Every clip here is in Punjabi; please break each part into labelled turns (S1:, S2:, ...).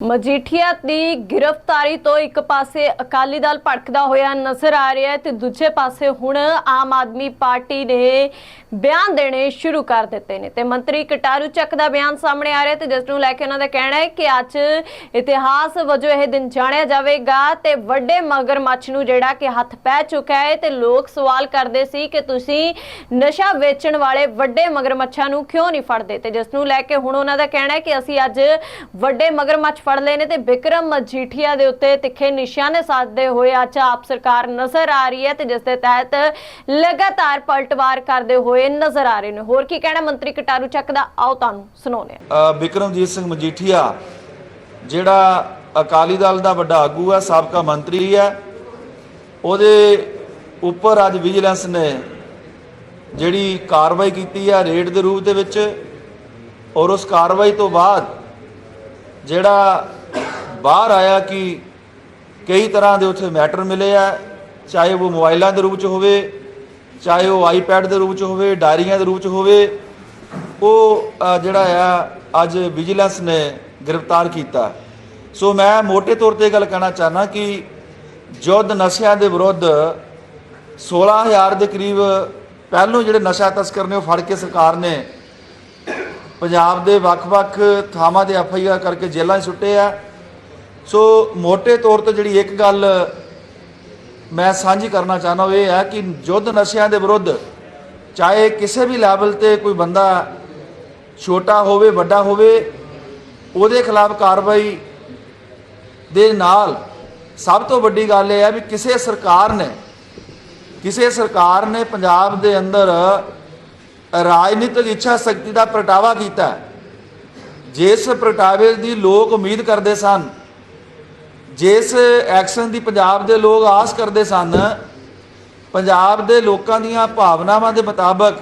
S1: ਮਜੀਠੀਆ ਦੀ ਗ੍ਰਿਫਤਾਰੀ ਤੋਂ ਇੱਕ ਪਾਸੇ ਅਕਾਲੀ ਦਲ ਭੜਕਦਾ ਹੋਇਆ ਨਜ਼ਰ ਆ ਰਿਹਾ ਹੈ ਤੇ ਦੂਜੇ ਪਾਸੇ ਹੁਣ ਆਮ ਆਦਮੀ ਪਾਰਟੀ ਨੇ ਬਿਆਨ ਦੇਣੇ ਸ਼ੁਰੂ ਕਰ ਦਿੱਤੇ ਨੇ ਤੇ ਮੰਤਰੀ ਕਟਾਰੂ ਚੱਕ ਦਾ ਬਿਆਨ ਸਾਹਮਣੇ ਆ ਰਿਹਾ ਤੇ ਜਿਸ ਨੂੰ ਲੈ ਕੇ ਉਹਨਾਂ ਦਾ ਕਹਿਣਾ ਹੈ ਕਿ ਅੱਜ ਇਤਿਹਾਸ ਵਜੋਂ ਇਹ ਦਿਨ ਜਾਣਿਆ ਜਾਵੇਗਾ ਤੇ ਵੱਡੇ ਮਗਰਮੱਛ ਨੂੰ ਜਿਹੜਾ ਕਿ ਹੱਥ ਪੈ ਚੁੱਕਾ ਹੈ ਤੇ ਲੋਕ ਸਵਾਲ ਕਰਦੇ ਸੀ ਕਿ ਤੁਸੀਂ ਨਸ਼ਾ ਵੇਚਣ ਵਾਲੇ ਵੱਡੇ ਮਗਰਮੱਛਾਂ ਨੂੰ ਕਿਉਂ ਨਹੀਂ ਫੜਦੇ? ਤੇ ਜਿਸ ਨੂੰ ਲੈ ਕੇ ਹੁਣ ਉਹਨਾਂ ਦਾ ਕਹਿਣਾ ਹੈ ਕਿ ਅਸੀਂ ਅੱਜ ਵੱਡੇ ਮਗਰਮੱਛ ਫੜ ਲਏ ਨੇ ਤੇ ਵਿਕਰਮ ਮਜੀਠੀਆ ਦੇ ਉੱਤੇ ਤਿੱਖੇ ਨਿਸ਼ਾਨੇ ਸਾਧਦੇ ਹੋਏ ਅੱਜ ਆਪ ਸਰਕਾਰ ਨਜ਼ਰ ਆ ਰਹੀ ਹੈ ਤੇ ਜਿਸ ਦੇ ਤਹਿਤ ਲਗਾਤਾਰ ਪਲਟਵਾਰ ਕਰਦੇ ਹੋਏ ਨਜ਼ਰ ਆ ਰਹੇ ਨੇ। ਹੋਰ ਕੀ ਕਹਿਣਾ ਮੰਤਰੀ ਕਟਾਰੂ ਚੱਕ ਦਾ? ਆਓ ਤੁਹਾਨੂੰ ਸੁਣਾਉਂਦੇ ਹਾਂ।
S2: ਅ, ਸਿੰਘ ਮਜੀਠੀਆ ਜਿਹੜਾ ਅਕਾਲੀ ਦਲ ਦਾ ਵੱਡਾ ਆਗੂ ਹੈ ਸਾਬਕਾ ਮੰਤਰੀ ਹੈ ਉਹਦੇ ਉੱਪਰ ਅੱਜ ਵਿਜੀਲੈਂਸ ਨੇ ਜਿਹੜੀ ਕਾਰਵਾਈ ਕੀਤੀ ਹੈ ਰੇਡ ਦੇ ਰੂਪ ਦੇ ਵਿੱਚ ਔਰ ਉਸ ਕਾਰਵਾਈ ਤੋਂ ਬਾਅਦ ਜਿਹੜਾ ਬਾਹਰ ਆਇਆ ਕਿ ਕਈ ਤਰ੍ਹਾਂ ਦੇ ਉੱਥੇ ਮੈਟਰ ਮਿਲੇ ਆ, ਚਾਹੇ ਉਹ ਮੋਬਾਈਲਾਂ ਦੇ ਰੂਪ ਚ ਹੋਵੇ, ਚਾਹੇ ਉਹ ਆਈਪੈਡ ਦੇ ਰੂਪ ਚ ਹੋਵੇ, ਡਾਇਰੀਆਂ ਦੇ ਰੂਪ ਚ ਹੋਵੇ, ਉਹ ਜਿਹੜਾ ਆ, ਅੱਜ ਵਿਜੀਲੈਂਸ ਨੇ ਗ੍ਰਿਫਤਾਰ ਕੀਤਾ। ਸੋ ਮੈਂ ਮੋٹے ਤੌਰ ਤੇ ਇਹ ਗੱਲ ਕਹਿਣਾ ਚਾਹਨਾ ਕਿ ਜੁੱਧ ਨਸ਼ਿਆਂ ਦੇ ਵਿਰੁੱਧ 16000 ਦੇ ਕਰੀਬ ਪਹਿਲੋਂ ਜਿਹੜੇ ਨਸ਼ਾ ਤਸਕਰ ਨੇ ਉਹ ਫੜ ਕੇ ਸਰਕਾਰ ਨੇ ਪੰਜਾਬ ਦੇ ਵੱਖ-ਵੱਖ ਥਾਵਾਂ ਤੇ ਐਫ ਆਈ ਆਰ ਕਰਕੇ ਜੇਲ੍ਹਾਂ 'ਚ ਸੁੱਟੇ ਆ। ਸੋ ਮੋٹے ਤੌਰ ਤੇ ਜਿਹੜੀ ਇੱਕ ਗੱਲ ਮੈਂ ਸਾਂਝੀ ਕਰਨਾ ਚਾਹਨਾ ਉਹ ਇਹ ਹੈ ਕਿ ਜੁੱਧ ਨਸ਼ਿਆਂ ਦੇ ਵਿਰੁੱਧ ਚਾਹੇ ਕਿਸੇ ਵੀ ਲੈਵਲ ਤੇ ਕੋਈ ਬੰਦਾ ਛੋਟਾ ਹੋਵੇ, ਵੱਡਾ ਹੋਵੇ, ਉਹਦੇ ਖਿਲਾਫ ਕਾਰਵਾਈ ਦੇ ਨਾਲ ਸਭ ਤੋਂ ਵੱਡੀ ਗੱਲ ਇਹ ਹੈ ਵੀ ਕਿਸੇ ਸਰਕਾਰ ਨੇ, ਕਿਸੇ ਸਰਕਾਰ ਨੇ ਪੰਜਾਬ ਦੇ ਅੰਦਰ ਰਾਜਨੀਤਿਕ ਇੱਛਾ ਸ਼ਕਤੀ ਦਾ ਪ੍ਰਗਟਾਵਾ ਕੀਤਾ ਜਿਸ ਪ੍ਰਗਟਾਵੇ ਦੀ ਲੋਕ ਉਮੀਦ ਕਰਦੇ ਸਨ, ਜਿਸ ਐਕਸ਼ਨ ਦੀ ਪੰਜਾਬ ਦੇ ਲੋਕ ਆਸ ਕਰਦੇ ਸਨ, ਪੰਜਾਬ ਦੇ ਲੋਕਾਂ ਦੀਆਂ ਭਾਵਨਾਵਾਂ ਦੇ ਮੁਤਾਬਕ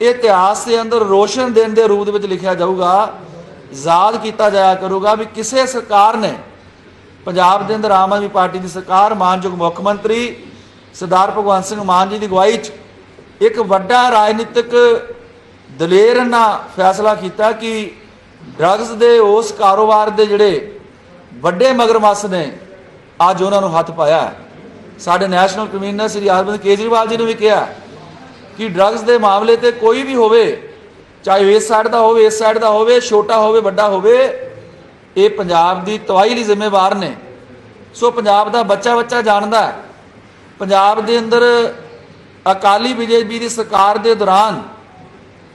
S2: ਇਹ ਇਤਿਹਾਸ ਦੇ ਅੰਦਰ ਰੋਸ਼ਨ ਦਿਨ ਦੇ ਰੂਪ ਦੇ ਵਿੱਚ ਲਿਖਿਆ ਜਾਊਗਾ, ਯਾਦ ਕੀਤਾ ਜਾਇਆ ਕਰੂਗਾ ਵੀ ਕਿਸੇ ਸਰਕਾਰ ਨੇ ਪੰਜਾਬ ਦੇ ਅੰਦਰ ਆਮ ਆਦਮੀ ਪਾਰਟੀ ਦੀ ਸਰਕਾਰ, ਮਾਨਯੋਗ ਮੁੱਖ ਮੰਤਰੀ, ਸਰਦਾਰ ਭਗਵੰਤ ਸਿੰਘ ਮਾਨ ਜੀ ਦੀ ਅਗਵਾਈ 'ਚ ਇੱਕ ਵੱਡਾ ਰਾਜਨੀਤਿਕ ਦਲੇਰ ਨਾਲ ਫੈਸਲਾ ਕੀਤਾ ਕਿ ਡਰੱਗਸ ਦੇ ਉਸ ਕਾਰੋਬਾਰ ਦੇ ਜਿਹੜੇ ਵੱਡੇ ਮਗਰਮੱਸ ਨੇ, ਅੱਜ ਉਹਨਾਂ ਨੂੰ ਹੱਥ ਪਾਇਆ ਸਾਡੇ ਨੈਸ਼ਨਲ ਕਮਿਸ਼ਨਰ ਸ੍ਰੀ ਅਰਵਿੰਦ ਕੇਜਰੀਵਾਲ ਜੀ ਨੇ ਵੀ ਕਿਹਾ ਕਿ ਡਰੱਗਸ ਦੇ ਮਾਮਲੇ ਤੇ ਕੋਈ ਵੀ ਹੋਵੇ, ਚਾਹੇ ਇਸ ਸਾਈਡ ਦਾ ਹੋਵੇ, ਇਸ ਸਾਈਡ ਦਾ ਹੋਵੇ, ਛੋਟਾ ਹੋਵੇ, ਵੱਡਾ ਹੋਵੇ, ਇਹ ਪੰਜਾਬ ਦੀ ਤਬਾਹੀ ਲਈ ਜ਼ਿੰਮੇਵਾਰ ਨੇ। ਸੋ ਪੰਜਾਬ ਦਾ ਬੱਚਾ ਬੱਚਾ ਜਾਣਦਾ ਪੰਜਾਬ ਦੇ ਅੰਦਰ ਅਕਾਲੀ ਬੀਜੇਪੀ ਦੀ ਸਰਕਾਰ ਦੇ ਦੌਰਾਨ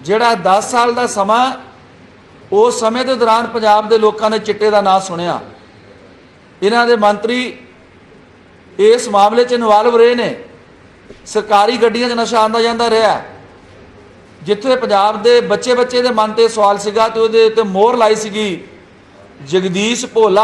S2: ਜਿਹੜਾ 10 ਸਾਲ ਦਾ ਸਮਾਂ ਉਸ ਸਮੇਂ ਦੇ ਦੌਰਾਨ ਪੰਜਾਬ ਦੇ ਲੋਕਾਂ ਨੇ ਚਿੱਟੇ ਦਾ ਨਾਂ ਸੁਣਿਆ। ਇਹਨਾਂ ਦੇ ਮੰਤਰੀ ਇਸ ਮਾਮਲੇ 'ਚ ਇਨਵੋਲਵ ਰਹੇ ਨੇ। ਸਰਕਾਰੀ ਗੱਡੀਆਂ 'ਚ ਨਸ਼ਾ ਆਂਦਾ ਜਾਂਦਾ ਰਿਹਾ। ਜਿੱਥੇ ਪੰਜਾਬ ਦੇ ਬੱਚੇ ਬੱਚੇ ਦੇ ਮਨ ਤੇ ਸਵਾਲ ਸੀਗਾ ਤੇ ਉਹਦੇ ਉੱਤੇ ਮੋਹਰ ਲਾਈ ਸੀਗੀ ਜਗਦੀਸ਼ ਭੋਲਾ